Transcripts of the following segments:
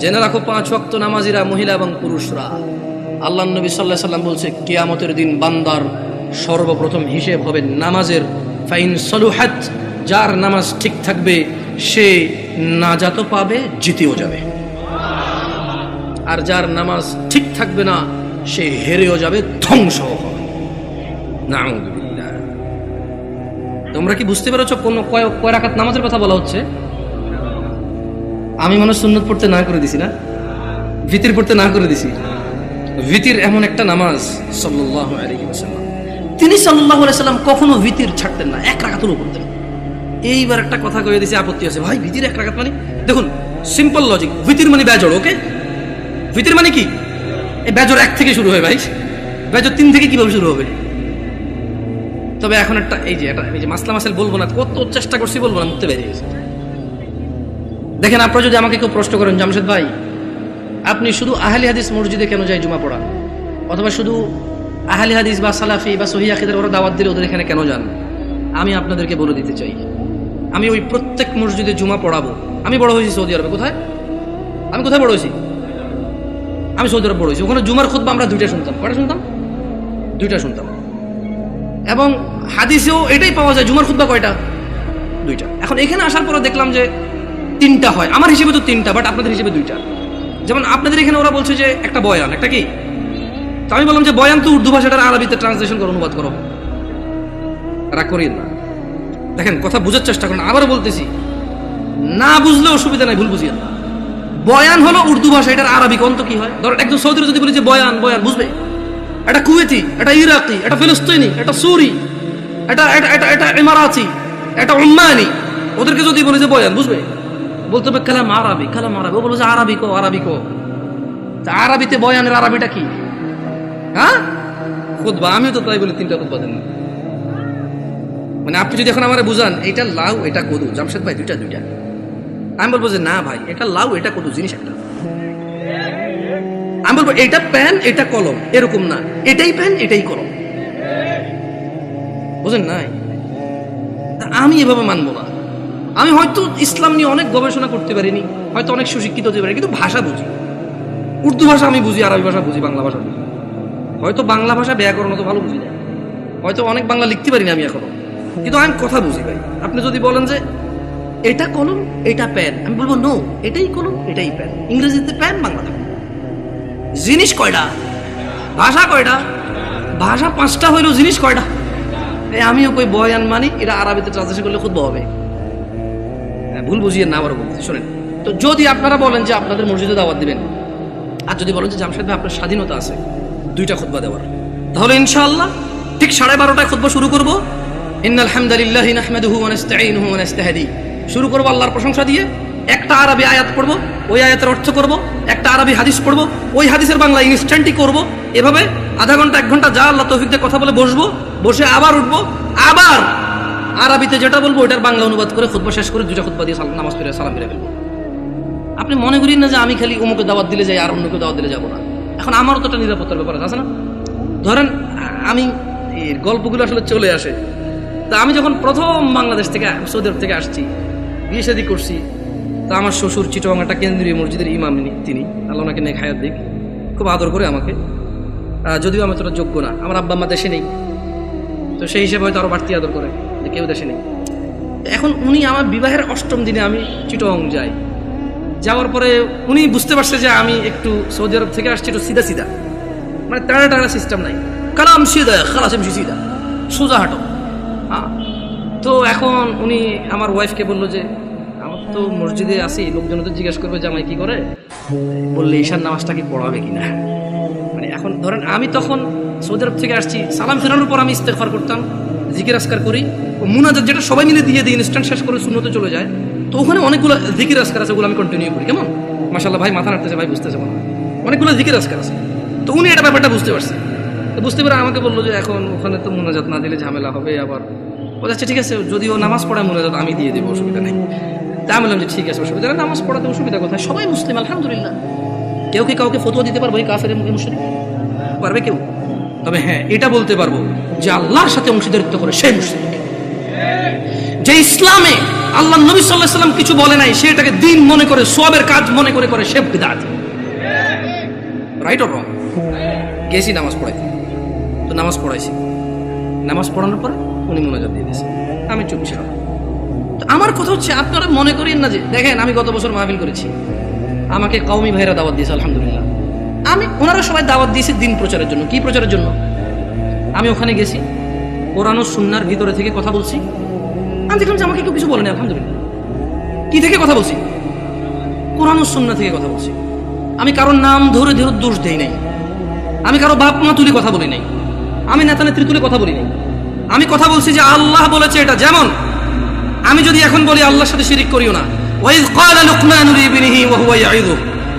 জেনে রাখো, পাঁচ ওয়াক্ত নামাজিরা মহিলা এবং পুরুষরা। আল্লাহ নবী সাল্লাহ সাল্লাম বলছে, কেয়ামতের দিন বান্দার সর্বপ্রথম হিসেব হবে নামাজের। ফাইন সলুহাত, যার নামাজ ঠিক থাকবে, সে নাজাত পাবে, জিতেও যাবে। আর যার নামাজ ঠিক থাকবে না, সে হেরেও যাবে, ধ্বংস হবে। তোমরা কি বুঝতে পেরেছ কোন কয় কয় রাকাত নামাজের কথা বলা হচ্ছে? আমি মনে হয় সুন্নত পড়তে না করে দিছি না? ভিতির পড়তে না করে দিছি। ভিতির এমন একটা নামাজ আলাইহি তিনি আলাইহি সাল্লাম কখনো ভিতির ছাড়তেন না, এক রাকাতুলও পড়তেন। এইবার একটা কথা কয়ে দিছি, আপত্তি আছে। ভাই, ভিতির এক রাকাত মানে? দেখুন সিম্পল লজিক ভিতির মানে বেজড় ওকে? ভিতির মানে কি? এই বেজর এক থেকে শুরু হয় ভাই। বেজর তিন থেকে কীভাবে শুরু হবে? তবে এখন একটা, এই যে এটা এই যে মাসলা মাসেল বলব না, কত চেষ্টা করছি বলব না মুক্তি বেরিয়ে গেছে। দেখেন, আপনারা যদি আমাকে কেউ প্রশ্ন করেন, জামশেদ ভাই, আপনি শুধু আহলি হাদিস মসজিদে কেন যায় জুমা পড়ান? অথবা শুধু আহলি হাদিস বা সালাফি বা সহি আখিদের ওরা দাওয়াত দিলে ওদের এখানে কেন যান? আমি আপনাদেরকে বলে দিতে চাই। আমি ওই প্রত্যেক মসজিদে জুমা পড়াবো। আমি বড় হয়েছি সৌদি আরবে, কোথায়? আমি কোথায় বড় হয়েছি? আমি সৌদি আরব বড় হয়েছি। ওখানে জুমার খুদ্া আমরা দুইটা শুনতাম। কয়টা শুনতাম? দুইটা শুনতাম। এবং হাদিসেও এটাই পাওয়া যায়, জুমার খুদ্া কয়টা? দুইটা। এখন এখানে আসার পরে দেখলাম যে তিনটা হয়। আমার হিসেবে তো তিনটা বাট আপনাদের হিসেবে দুইটা। যেমন আপনাদের এখানে ওরা বলছে যে একটা বয়ান, একটা কি? তো আমি বললাম যে বয়ান তো উর্দু ভাষাটার আরবিতে ট্রান্সলেশন করে অনুবাদ করো। রাগ করিয়ে না। দেখেন, কথা বোঝার চেষ্টা করেন। আবারও বলতেছি, না বুঝলে অসুবিধা নাই, ভুল বুঝিয়ে না বয়ান হলো উর্দু ভাষা, এটার আরবি কন্ত কি হয়? ধরো একজন সৌদির যদি বলি যে বয়ান বয়ান, বুঝবে? এটা কুয়েতি, এটা ইরাকি, এটা ফিলিস্তিনি, এটা সুরি, এটা এটা এটা এটা ইমারাতি, এটা উম্মানি ওদেরকে যদি বলি যে বয়ান, বুঝবে? বলতে হবে কালাম আরবি কালাম আরবি। ও বলবে যে আরবি কো আরবি কো। আরবিতে বয়ানের আরবিটা কি? হ্যাঁ? খুদবা আমিও তো তাই বলি, তিনটা খুদবা দেন মানে আপনি যদি এখন আমার বুঝান, এটা লাউ, এটা কদু জামশেদ ভাই, দুইটা দুইটা। আমি বলব যে না ভাই, এটা লাউ, এটা কদু জিনিস একটা। আমি বলব, এটা প্যান, এটা কলম, এরকম না। এটাই প্যান, এটাই কলম। বুঝেন নাই? আমি এভাবে মানবো না। আমি হয়তো ইসলাম নিয়ে অনেক গবেষণা করতে পারিনি, হয়তো অনেক সুশিক্ষিত হতে পারি কিন্তু ভাষা বুঝি। উর্দু ভাষা আমি বুঝি, আরবি ভাষা বুঝি, বাংলা ভাষা বুঝি। হয়তো বাংলা ভাষা ব্যাকরণ তো ভালো বুঝি না। হয়তো অনেক বাংলা লিখতে পারিনি আমি এখনও। কিন্তু আমি কথা বুঝি ভাই। আপনি যদি বলেন যে, এটা কলম, এটা প্যান আমি বলব নো এটাই কলম, এটাই প্যান ইংরেজিতে প্যান বাংলাতে জিনিস কয়টা? ভাষা কয়টা? ভাষা পাঁচটা হইল জিনিস কয়টা? আমিও কই বয়ান মানি এটা আরবিতে ট্রান্সলেশন করলে খুব হবে। ভুল বুঝিয়ে না বলছি শোনেন, তো যদি আপনারা বলেন যে আপনাদের মসজিদে দাওয়াত দিবেন, আর যদি বলেন যে জামশেদ ভাই, আপনার স্বাধীনতা আছে, দুইটা খুতবা দেওয়ার। তাহলে ইনশাআল্লাহ ঠিক সাড়ে বারোটায় খুতবা শুরু করব। শুরু আল্লাহর প্রশংসা দিয়ে, একটা আরবি আয়াত পড়ব, ওই আয়াতের অর্থ করব, একটা আরবি হাদিস পড়ব, ওই হাদিসের বাংলা ইনস্ট্যান্টই করব, এভাবে আধা ঘণ্টা, এক ঘণ্টা যা আল্লাহ দিয়ে কথা বলে বসবো, বসে আবার উঠবো, আবার আরবিতে যেটা বলব ওটার বাংলা অনুবাদ করে খুতবা শেষ করে দুটা খুতবা দিয়ে নামাজ পড়ে সালাম ফিরে ফেলব। আপনি মনে করেন না যে আমি খালি অমুকে দাওয়াত দিলে যাই আর অন্যকে দাওয়াত দিলে যাব না। এখন আমারও তো একটা নিরাপত্তার ব্যাপার আছে না? ধরেন, আমি এর গল্পগুলো আসলে চলে আসে। তা আমি যখন প্রথম বাংলাদেশ থেকে, সৌদি আরব থেকে আসছি, বিয়ে শাদি করছি, তা আমার শ্বশুর চিটং একটা কেন্দ্রীয় মসজিদের ইমাম তিনি। আল্লাহ ওনাকে নেই খায়াত দিক, খুব আদর করে আমাকে। যদিও আমি তোরা যোগ্য না, আমার আব্বা আম্মা দেশে নেই। তো সেই হিসেবে হয়তো আরও বাড়তি আদর করে। কেউ দেশে নেই। এখন উনি আমার বিবাহের অষ্টম দিনে আমি চিটং যাই। যাওয়ার পরে উনি বুঝতে পারছে যে আমি একটু সৌদি আরব থেকে আসছি, একটু সিধা সিধা। মানে টানা টানা সিস্টেম নাই। কালাম সিধা, খালাস এমসি সিধা। সোজা হাঁটো। হ্যাঁ তো এখন উনি আমার ওয়াইফকে বলল যে, আমার তো মসজিদে আসি লোকজন তো জিজ্ঞেস করবে যে আমায় কি করে? বললে, ঈশান নামাজটা কি পড়াবে কিনা? মানে এখন ধরেন আমি তখন সৌদি আরব থেকে আসছি, সালাম ফেরানোর পর আমি ইস্তেফার করতাম। জিকির আসকার করি, মুনাজাত যেটা সবাই মিলে দিয়ে দিই ইনস্ট্যান্ট শেষ করে শূন্যতে চলে যায়, তো ওখানে অনেকগুলো জিকির আসকার আছে, ওগুলো আমি কন্টিনিউ করি। কেমন? মাসাল্লাহ ভাই মাথা নাড়তেছে, ভাই বুঝতেছে মনে অনেকগুলো জিকির আসকার আছে। তো উনি এটা ব্যাপারটা বুঝতে পারছে। তো বুঝতে পেরে আমাকে বলল যে, এখন ওখানে তো মোনাজাত না দিলে ঝামেলা হবে আবার। ও আচ্ছা ঠিক আছে যদি ও নামাজ পড়ায় মোনাজাত আমি দিয়ে দেবো, অসুবিধা নেই। তা আমি বললাম যে, ঠিক আছে, অসুবিধা নেই, নামাজ পড়াতে অসুবিধা কোথায়? সবাই মুসলিম, আলহামদুলিল্লাহ। কেউ কি কাউকে ফতুয়া দিতে পারব এই কাফের মুসলিম? পারবে কেউ? তবে হ্যাঁ এটা বলতে পারব যে আল্লাহর সাথে অংশীদারিত্ব করে সেই মুসলিম যে ইসলামে আল্লাহ নবী সাল্লাহ সাল্লাম কিছু বলে নাই, সে এটাকে দিন মনে করে সবের কাজ মনে করে করে সে বিদাত। রাইট অর গেছি নামাজ পড়াইতে। তো নামাজ পড়াইছি। নামাজ পড়ানোর পর উনি মনোযোগ দিয়ে দিয়েছে আমি চুপ ছিলাম। তো আমার কথা হচ্ছে, আপনারা মনে করেন না যে, দেখেন, আমি গত বছর মাহফিল করেছি। আমাকে কওমি ভাইরা দাওয়াত দিয়েছে, আলহামদুলিল্লাহ। আমি, ওনারা সবাই দাওয়াত দিয়েছি দিন প্রচারের জন্য। কি প্রচারের জন্য? আমি ওখানে গেছি, কোরআন ও সুন্নার ভিতরে থেকে কথা বলছি। আমি দেখলাম যে আমাকে কেউ কিছু বলেনি, আলহামদুলিল্লাহ। কি থেকে কথা বলছি? কোরআন ও সুন্না থেকে কথা বলছি। আমি কারোর নাম ধরে ধরে দোষ দেই নাই। আমি কারও বাপ মা তুলে কথা বলি নাই। আমি নেতা নেত্রী তুলে কথা বলি নাই। আমি কথা বলছি যে আল্লাহ বলেছে এটা। যেমন, আমি যদি এখন বলি আল্লাহর সাথে শিরিক করিও না। ওয়াইজ ক্বালা লুকমান লিবনিহি ওয়া হুয়া ইয়াইযু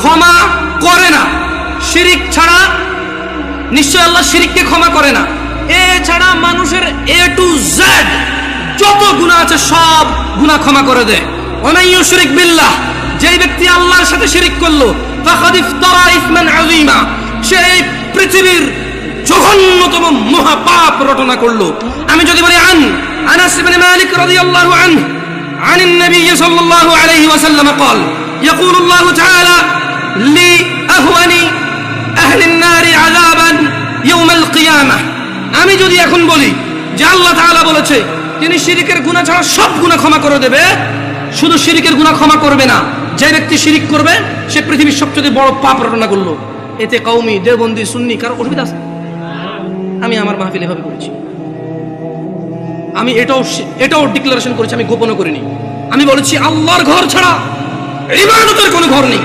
ক্ষমা করে না শিরিক ছাড়া নিশ্চয় আল্লাহ শিরিককে ক্ষমা করে না এ ছাড়া মানুষের এ টু জেড যত গুনাহ আছে সব গুনাহ ক্ষমা করে দেয় ওমান ইউশরিক বিল্লাহ যেই ব্যক্তি আল্লাহর সাথে শিরিক করলো ফাকাদ ইফতারা ইসমান আযীমা সে এই পৃথিবীর জঘন্যতম মহাপাপ রটনা করলো আমি যদি বলি আন আনাস ইবনে মালিক রাদিয়াল্লাহু আনহু عن النبي صلى الله عليه وسلم قال يقول الله تعالى আমি যদি এখন বলি যে আল্লাহ তাআলা বলেছে, তিনি শিরিকের গুণা ছাড়া সব গুণা ক্ষমা করে দেবে, শুধু শিরিকের গুণা ক্ষমা করবে না, যে ব্যক্তি শিরিক করবে, সে পৃথিবীর সবচেয়ে বড় পাপ রটনা করল। এতে কৌমি দেবন্দি সুন্নি, কারও অসুবিধা আছে? আমি আমার মাহফিল এভাবে করেছি। আমি এটাও এটাও ডিক্লারেশন করেছি, আমি গোপনও করিনি। আমি বলেছি, আল্লাহর ঘর ছাড়া ইবাদতের কোনো ঘর নেই।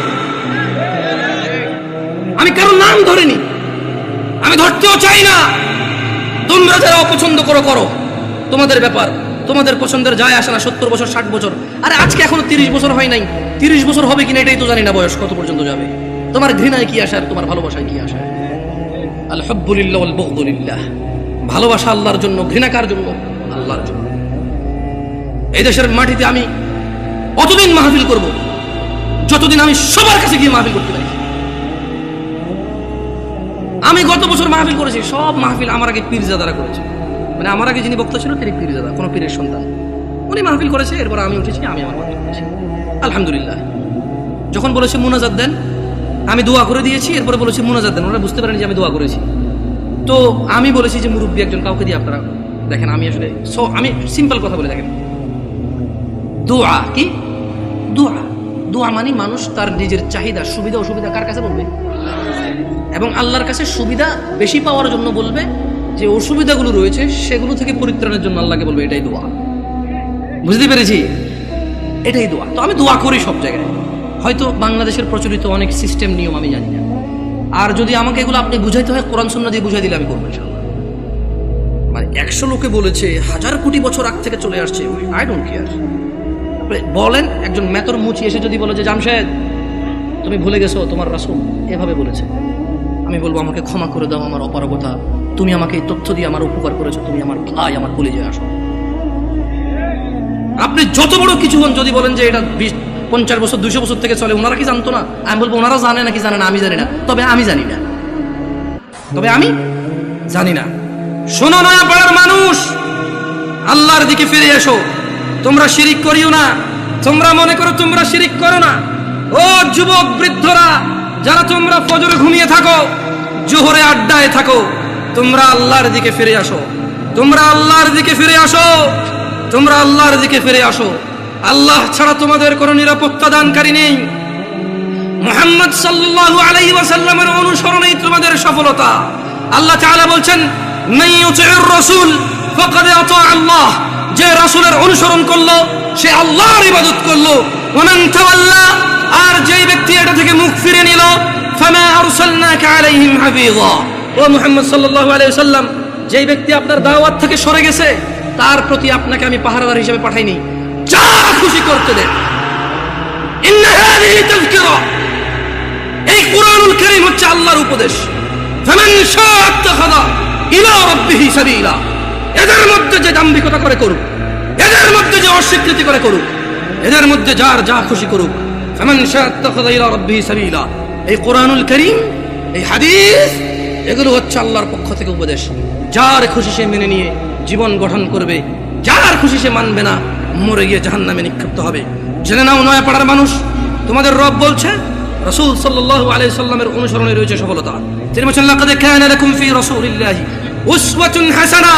আমি কারও নাম ধরিনি। আমি ধরতেও চাই না। তোমরা যারা অপছন্দ করো করো। তোমাদের ব্যাপার, তোমাদের পছন্দের যায় আসে না, সত্তর বছর, ষাট বছর। আরে আজকে এখনও তিরিশ বছর হয় নাই। তিরিশ বছর হবে কিনা এটাই তো জানি না বয়স কত পর্যন্ত যাবে। তোমার ঘৃণায় কি আসে আর তোমার ভালোবাসায় কি আসে? আল হব্বুলিল্লাহ ওয়াল বুগদুলিল্লাহ। ভালোবাসা আল্লাহর জন্য, ঘৃণা কার জন্য? আল্লাহর জন্য। এই দেশের মাটিতে আমি অতদিন মাহফিল করব। যতদিন আমি সবার কাছে গিয়ে মাহফিল করতে পারি। আমি গত বছর মাহফিল করেছি, সব মাহফিল আমার আগে পীরজাদারা করেছে। মানে আমার আগে যিনি বক্তা ছিল তিনি পীরজাদা, কোনো পীরের সন্তান। উনি মাহফিল করেছে, এরপর আমি উঠেছি, আমি আমার মাহফিল করেছি। আলহামদুলিল্লাহ। যখন বলেছে মুনাজাত দেন, আমি দোয়া করে দিয়েছি, এরপরে বলেছি মুনাজাত দেন। ওরা বুঝতে পারেনি যে আমি দোয়া করেছি। তো আমি বলেছি যে মুরব্বী একজন কাউকে দিয়ে আপনারা দেখেন, আমি আসলে সো আমি সিম্পল কথা বলে দেখেন। দোয়া কি? দোয়া। দোয়া মানে মানুষ তার নিজের চাহিদা, সুবিধা, অসুবিধা কার কাছে বলবে? এবং আল্লাহর কাছে সুবিধা বেশি পাওয়ার জন্য বলবে যে অসুবিধাগুলো রয়েছে, সেগুলো থেকে পরিত্রাণের জন্য আল্লাহকে বলবে, এটাই দোয়া। বুঝতে পেরেছি? এটাই দোয়া। তো আমি দোয়া করি সব জায়গায়। হয়তো বাংলাদেশের প্রচলিত অনেক সিস্টেম, নিয়ম আমি জানি না। আর যদি আমাকে এগুলো আপনি বুঝাইতে হয়, কোরআন সন্না দিয়ে বুঝাই দিলে আমি করব মানে একশো লোকে বলেছে, হাজার কোটি বছর আগ থেকে চলে আসছে। আই ডোন্ট কেয়ার বলেন, একজন মেতর মুচি এসে যদি বলে যে, জামশেদ, তুমি ভুলে গেছো, তোমার রাসুল এভাবে বলেছে। আমি বলব, আমাকে ক্ষমা করে দাও, আমার অপারগতা। তুমি আমাকে এই তথ্য দিয়ে আমার উপকার করেছ, তুমি আমার ভাই, আমার কলেজে আসো। আপনি যত বড় কিছু হন, যদি বলেন যে, এটা বিশ, পঞ্চাশ বছর দুশো বছর থেকে চলে, ওনারা কি জানতো না? আমি বলব, ওনারা জানে নাকি জানে না, আমি জানি না। তবে আমি জানি না। তবে আমি জানি না। শোনো না পাড়ার মানুষ, আল্লাহর দিকে ফিরে এসো। তোমরা শিরিক করিও না। তোমরা মনে করো তোমরা শিরিক করো না। ও যুবক বৃদ্ধরা, যারা তোমরা ফজরে ঘুমিয়ে থাকো, জোহরে আড্ডায় থাকো, তোমরা আল্লাহর দিকে ফিরে আসো। তোমরা আল্লাহর দিকে ফিরে আসো। তোমরা আল্লাহর দিকে ফিরে আসো। আল্লাহ ছাড়া তোমাদের কোনো নিরাপত্তা দানকারী নেই। মুহাম্মদ সাল্লাল্লাহু আলাইহি ওয়াসাল্লামের অনুসরণেই তোমাদের সফলতা। আল্লাহ তাআলা বলছেন ইউতিউর রাসূল, ফাকাদ আতা আল্লাহ। যে রাসূলের অনুসরণ করল, সে আল্লাহর ইবাদত করল। ওমান তাওয়াল্লা, আর যেই ব্যক্তি এটা থেকে মুখ ফিরে নিল, ফামা আরসালনাকা আলাইহিম হাফিযা। ও মুহাম্মদ সাল্লাল্লাহু আলাইহি ওয়াসাল্লাম, যেই ব্যক্তি আপনার দাওয়াত থেকে সরে গেছে, তার প্রতি আপনাকে আমি পাহারাদার হিসেবে পাঠাইনি। যা খুশি করতে দেন এই কোরআনুল কারীম হচ্ছে আল্লাহর উপদেশ। ফামান শাআ আত্তাখাযা ইলা রাব্বিহি সাবিলা। এদের মধ্যে যে দাম্ভিকতা করে করুক, এদের মধ্যে যে অস্বীকৃতি করে করুক, এদের মধ্যে যার যা খুশি করুক এই কোরআনুল করিম, এই হাদিস, এগুলো হচ্ছে আল্লাহর পক্ষ থেকে উপদেশ। যার খুশি সে মেনে নিয়ে জীবন গঠন করবে, যার খুশি সে মানবে না, মরে গিয়ে জাহান্নামে নিক্ষিপ্ত হবে। জেনে নাও নয়া পাড়ার মানুষ, তোমাদের রব বলছে, রসুল সাল্লাল্লাহু আলাইহি সাল্লামের অনুসরণে রয়েছে সফলতা। তিনি বলেছেন, লাকাদ কানা লাকুম ফি রাসূলিল্লাহি উসওয়াতুন হাসানা,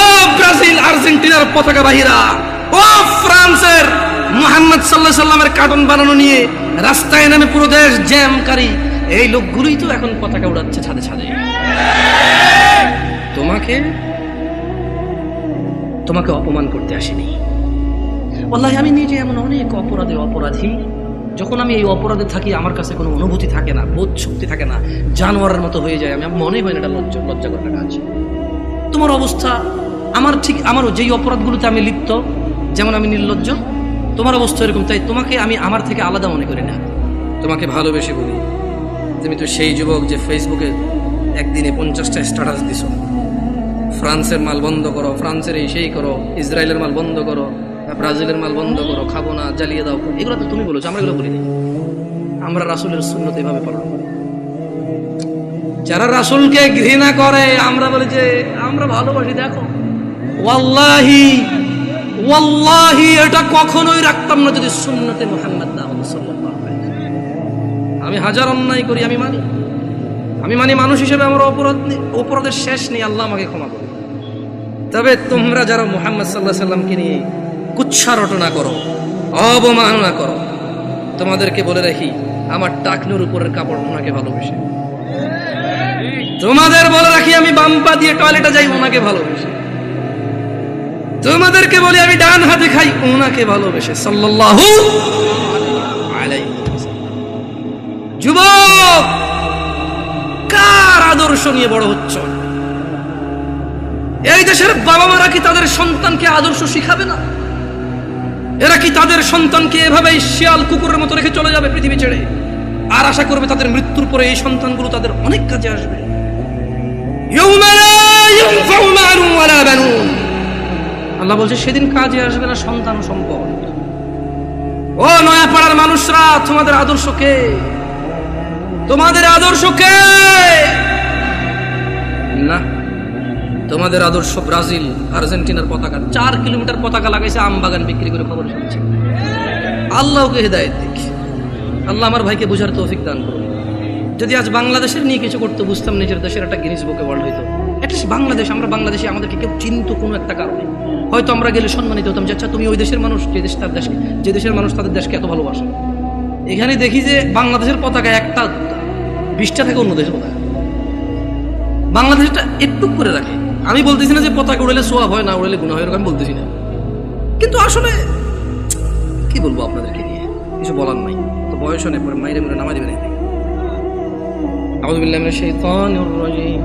ও ব্রাজিল আর্জেন্টিনার পতাকা বাহিরা ও ফ্রান্সের মুহাম্মদ আলাইহি সাল্লামের কার্টুন বানানো নিয়ে রাস্তায় নামে পুরো দেশ জ্যামকারী। এই লোকগুলোই তো এখন পতাকা উড়াচ্ছে ছাদে ছাদে। তোমাকে তোমাকে অপমান করতে আসেনি। ওল্লাহি আমি নিজে এমন অনেক অপরাধে অপরাধী। যখন আমি এই অপরাধে থাকি, আমার কাছে কোনো অনুভূতি থাকে না, বোধ শক্তি থাকে না, জানোয়ারের মতো হয়ে যায়। আমি মনে হয় না এটা লজ্জা লজ্জা করার কাজ তোমার অবস্থা, আমার ঠিক আমারও যেই অপরাধগুলোতে আমি লিপ্ত, যেমন আমি নির্লজ্জ, তোমার অবস্থা এরকম। তাই তোমাকে আমি আমার থেকে আলাদা মনে করি না। তোমাকে ভালোবেসে বলি, তুমি তো সেই যুবক যে ফেসবুকে একদিনে পঞ্চাশটা স্ট্যাটাস দিছো। ফ্রান্সের মাল বন্ধ করো, ফ্রান্সের এই সেই করো, ইসরায়েলের মাল বন্ধ করো ব্রাজিলের মাল বন্ধ করো, খাব না, জ্বালিয়ে দাও এগুলো তো তুমি বলেছ, আমরা এগুলো বলিনি আমরা রাসুলের শূন্যতে এভাবে পালন করি। যারা রাসুলকে ঘৃণা করে, আমরা বলি যে, আমরা ভালোবাসি, দেখো। ওয়াল্লাহি ওয়াল্লাহি, এটা কখনোই রাখতাম না যদি সুন্নতে মোহাম্মদ। আমি হাজার অন্যায় করি, আমি মানি। আমি মানি মানুষ হিসেবে আমার অপরাধ নেই, অপরাধের শেষ নেই, আল্লাহ আমাকে ক্ষমা করবে তবে তোমরা যারা মোহাম্মদ সাল্লাহ সাল্লামকে নিয়ে কুচ্ছা করো, অবমাননা করো। তোমাদেরকে বলে রাখি, আমার টাকনুর উপরের কাপড় ওনাকে ভালোবেসে। তোমাদের বলে রাখি, আমি বাম্পা দিয়ে টয়লেটে যাই, ওনাকে ভালোবেসে। তোমাদেরকে বলি, আমি ডান হাতে খাই, ওনাকে ভালোবেসে। সাল্লাল্লাহু আলাইহি। যুবক, কার আদর্শ নিয়ে বড় হচ্ছ? এই দেশের বাবা মারা কি তাদের সন্তানকে আদর্শ শিখাবে না? এরা কি তাদের সন্তানকে এভাবেই শিয়াল কুকুরের মতো রেখে চলে যাবে পৃথিবী ছেড়ে? আর আশা করবে তাদের মৃত্যুর পরে এই সন্তানগুলো তাদের অনেক কাজে আসবে। আল্লাহ বলছে, সেদিন কাজে আসবে না সন্তান সম্পদ। ও নয়া পাড়ার মানুষরা, তোমাদের আদর্শ কে? তোমাদের আদর্শ কে? না। তোমাদের আদর্শ ব্রাজিল, আর্জেন্টিনার পতাকা, চার কিলোমিটার পতাকা লাগাইছে, আম বাগান বিক্রি করে খবর শুনছে। আল্লাহকে হেদায়ত দিক। আল্লাহ আমার ভাইকে বোঝার তৌফিক দান করুন। যদি আজ বাংলাদেশের নিয়ে কিছু করতে, বুঝতাম নিজের দেশের একটা গিনিস বুকে ওয়ার্ল্ড হইতো। অ্যাটলিস্ট বাংলাদেশ, আমরা বাংলাদেশে আমাদেরকে কেউ চিনত কোনো একটা কারণে। হয়তো আমরা গেলে সম্মানিত হতাম যে আচ্ছা তুমি ওই দেশের মানুষ, যে দেশ তার দেশকে, যে দেশের মানুষ তাদের দেশকে এত ভালোবাসে? এখানে দেখি যে বাংলাদেশের পতাকা একটা বিশটা থেকে অন্য দেশের পতাকা। বাংলাদেশটা একটু করে রাখে। আমি বলতেছি না যে পতাকা উড়ালে সোয়াব হয় না উড়ালে গুণা হয় এরকম আমি বলতেছি না কিন্তু আসলে কি বলবো আপনাদেরকে নিয়ে কিছু বলার নাই তো বয়স নেই পরে মাইরে মেরে নামাই দেবে না أعوذ بالله من الشيطان الرجيم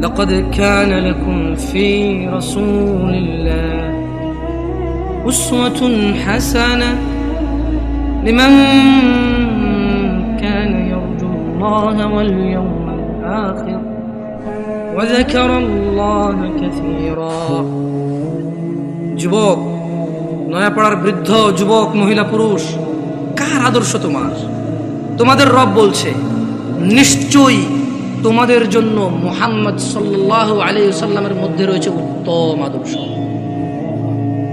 لقد كان لكم في رسول الله أسوة حسنة لمن كان يرجو الله واليوم الآخر وذكر الله كثيرا যুবক, নয়াপাড়ার বৃদ্ধ, যুবক, মহিলা, পুরুষ, কার আদর্শ তোমার? তোমাদের রব বলছে, নিশ্চয়ই তোমাদের জন্য মুহাম্মদ সাল্লাহ আলী সাল্লামের মধ্যে রয়েছে উত্তম আদর্শ।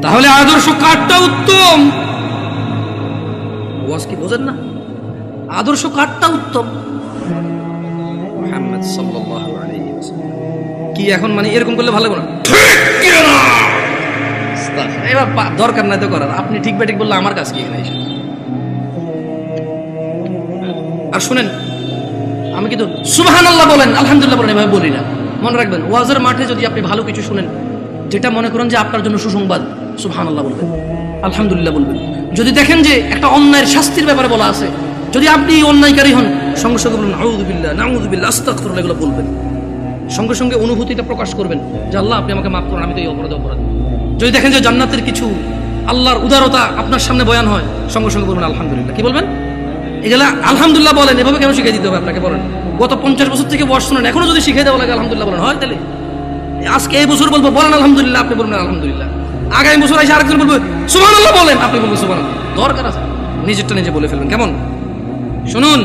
তাহলে আদর্শ কারটা উত্তম? ওয়াজ কি বোঝেন না? আদর্শ কারটা উত্তম? মুহাম্মদ ওয়াসাল্লাম কি এখন মানে এরকম করলে ভালো না? এবার দরকার নাই তো করার। আপনি ঠিক বেঠিক বললে আমার কাজ কি এখানে আর শুনেন, আমি কিন্তু সুবাহান আল্লাহ বলেন, আলহামদুলিল্লাহ বলেন, এভাবে বলি না। মনে রাখবেন, ওয়াজের মাঠে যদি আপনি ভালো কিছু শুনেন, যেটা মনে করেন যে আপনার জন্য সুসংবাদ সুবহান আল্লাহ বলবেন, আলহামদুলিল্লাহ বলবেন। যদি দেখেন যে একটা অন্যায়ের শাস্তির ব্যাপারে বলা আছে, যদি আপনি অন্যায়কারী হন সঙ্গে সঙ্গে বলবেন আউদুবিল্লাহ নাউদুবিল্লাহ আস্তাগফিরুল্লাহ, এগুলো বলবেন। সঙ্গে সঙ্গে অনুভূতিটা প্রকাশ করবেন যে আল্লাহ, আপনি আমাকে মাফ করুন, আমি তো এই অপরাধে অপরাধ। যদি দেখেন যে জান্নাতের কিছু আল্লাহর উদারতা আপনার সামনে বয়ান হয়, সঙ্গে সঙ্গে বলবেন, আলহামদুলিল্লাহ। কি বলবেন? এগুলা আলহামদুলিল্লাহ বলেন, এভাবে কেন শিখিয়ে দিতে হবে আপনাকে বলেন? গত পঞ্চাশ বছর থেকে বয়স শুনেন, এখনও যদি শিখিয়ে দেওয়া লাগে, আলহামদুলিল্লাহ বলেন, হয় তাহলে? আজকে এই বছর বলব, বলেন, আলহামদুলিল্লাহ, আপনি বলবেন, আলহামদুলিল্লাহ। আগামী বছর এসে আরেকজন বলব সুমান আল্লাহ বলেন, আপনি বলবেন সুমান দরকার আছে, নিজেরটা নিজে বলে ফেলবেন, কেমন? শুনুন।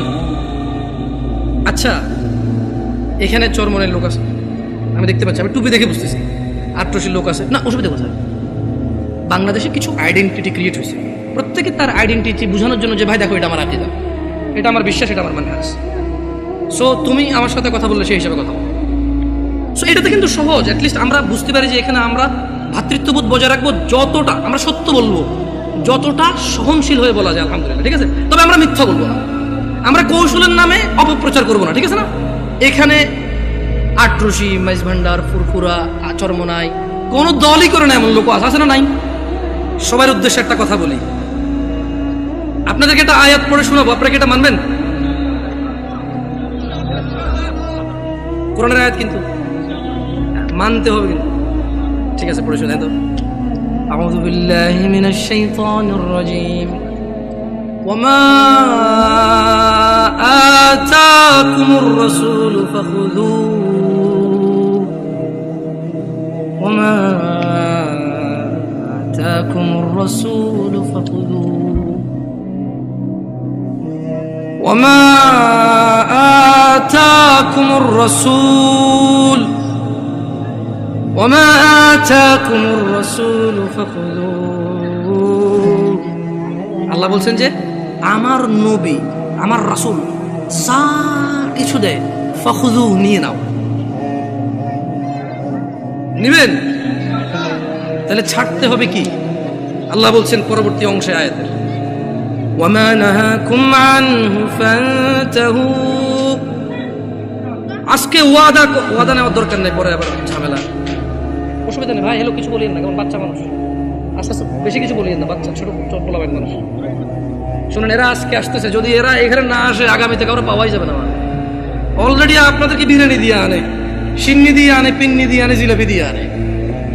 আচ্ছা এখানে চরমনের লোক আছে। আমি দেখতে পাচ্ছি, আমি টুপি দেখে বুঝতেছি। আট্রসির লোক আছে। না, অসুবিধা কোথায়? বাংলাদেশে কিছু আইডেন্টিটি ক্রিয়েট হয়েছে। প্রত্যেকে তার আইডেন্টিটি বোঝানোর জন্য যে, ভাই, দেখো, এটা আমার আকিদা। এটা আমার বিশ্বাস, এটা আমার মানে আছে। সো তুমি আমার সাথে কথা বললে, সেই হিসাবে কথা বলো। সো এটাতে কিন্তু সহজ। অ্যাটলিস্ট আমরা বুঝতে পারি যে, এখানে আমরা ভাতৃত্ববোধ বজায় রাখব যতটা, আমরা সত্য বলব, যতটা সহনশীল হয়ে বলা যায়, আলহামদুলিল্লাহ। ঠিক আছে? তবে আমরা মিথ্যা বলব না। আমরা কৌশলের নামে অপপ্রচার করব না। ঠিক আছে না? এখানে আট্রসি মাইজ ভান্ডার ফুরফুরা আচরমনাই কোনো দলই করে না এমন লোক আছে আছে না নাই সবার উদ্দেশ্যে একটা কথা বলি আপনাদেরকে একটা আয়াত পড়ে শোনাবো আপনারা কি এটা মানবেন কোরআনের আয়াত কিন্তু মানতে হবে কিন্তু ঠিক আছে পড়ে শোনাই তো أعوذ بالله من الشيطان الرجيم وما آتاكم الرسول فخذوه وما آتاكم الرسول فخذوه وما آتاكم الرسول وما آتاكم الرسول فخذوه আল্লাহ বলছেন যে আমার নবী আমার রাসূল যা কিছু দেয় ফখুদু নিয়ে নাও নিবেন তাহলে ছাড়তে হবে কি আল্লাহ বলছেন পরবর্তী অংশে আয়াতে وما نهاكم عنه فانتهوا আজকে ওয়াদা ওয়াদা নেওয়ার দরকার নেই পরে আবার ঝামেলা অসুবিধা নেই ভাই হ্যালো কিছু বলিয়েন না কারণ বাচ্চা মানুষ আস্তে আস্তে বেশি কিছু বলিয়েন না বাচ্চা ছোট ছোট পোলাবেন মানুষ শুনুন, এরা আজকে আসতেছে, যদি এরা এখানে না আসে, আগামীতে কারও পাওয়াই যাবে না অলরেডি আপনাদেরকে বিরিয়ানি দিয়ে আনে, সিন্নি দিয়ে আনে, পিন্নি দিয়ে আনে, জিলাপি দিয়ে আনে।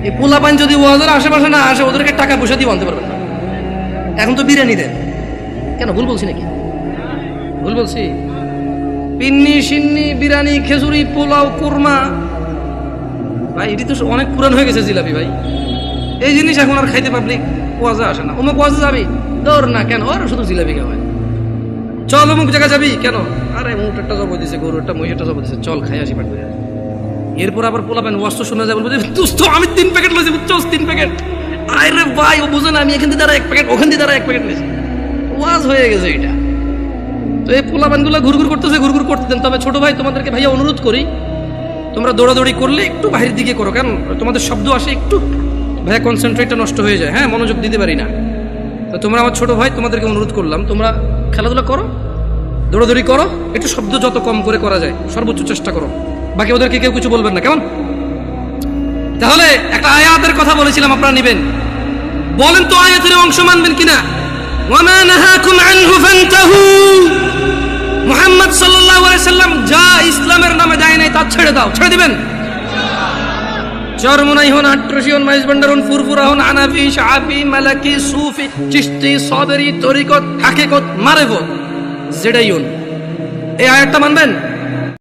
এই পোলাপান যদি ওদের আশেপাশে না আসে, ওদেরকে টাকা পয়সা দিয়ে আনতে পারবেন না। এখন তো বিরিয়ানি দেন। কেন, ভুল বলছি নাকি? ভুল বলছি? পিন্নি, সিন্নি, বিরিয়ানি, খেজুরি, পোলাও, কুরমা। ভাই, এটি তো অনেক পুরান হয়ে গেছে জিলাপি, ভাই। এই জিনিস এখন আর খাইতে পাবলিক ওয়াজা আসে না। অমুক ওয়াজা যাবি? দৌড় না কেন? ওর শুধু জিলাপি খাওয়ায়। চল অমুক জায়গা যাবি। কেন? আরে, মুখ একটা জব দিছে গরু একটা মহিষটা জব দিছে। চল, খাই, আসি পাঠবে এরপর আবার পোলাবেন ওয়াস্ত শোনা যায় বলব যে আমি তিন প্যাকেট লইছি, বুঝছোস? তিন প্যাকেট। আরে ভাই, ও বুঝে না, আমি এখান থেকে তারা এক প্যাকেট, ওখান থেকে তারা এক প্যাকেট নিয়েছি। ওয়াজ হয়ে গেছে এটা। তো এই পোলাবানগুলো ঘুরঘুর করতেছে, ঘুরঘুর করতে দেন। তবে ছোট ভাই, তোমাদেরকে ভাইয়া অনুরোধ করি, তোমরা দৌড়াদৌড়ি করলে একটু বাহিরের দিকে করো। কারণ তোমাদের শব্দ আসে একটু। ভাইয়া কনসেন্ট্রেটটা নষ্ট হয়ে যায়। হ্যাঁ মনোযোগ দিতে পারি না। তো তোমরা আমার ছোট ভাই, তোমাদেরকে অনুরোধ করলাম, তোমরা খেলাধুলা করো, দৌড়াদৌড়ি করো, একটু শব্দ যত কম করে করা যায়, সর্বোচ্চ চেষ্টা করো। বাকি ওদেরকে কেউ কিছু বলবেন না, কেমন? তাহলে একটা আয়াতের কথা বলেছিলাম, আপনারা নেবেন। বলেন তো আয়াতের অংশ মানবেন কিনা? মুহাম্মদ সাল্লাম যা ইসলামের নামে দেয় নাই, তা ছেড়ে দাও, ছেড়ে দিবেন। চরমনাই হন আট্রসি হন মাইজ ভান্ডার হন ফুরফুরা হন আনাফি শাফি মালাকি, সুফি চিস্তি সবেরি, তরিকত, হাকিকত, মারেফত যেটাই হন এই আয়াতটা মানবেন?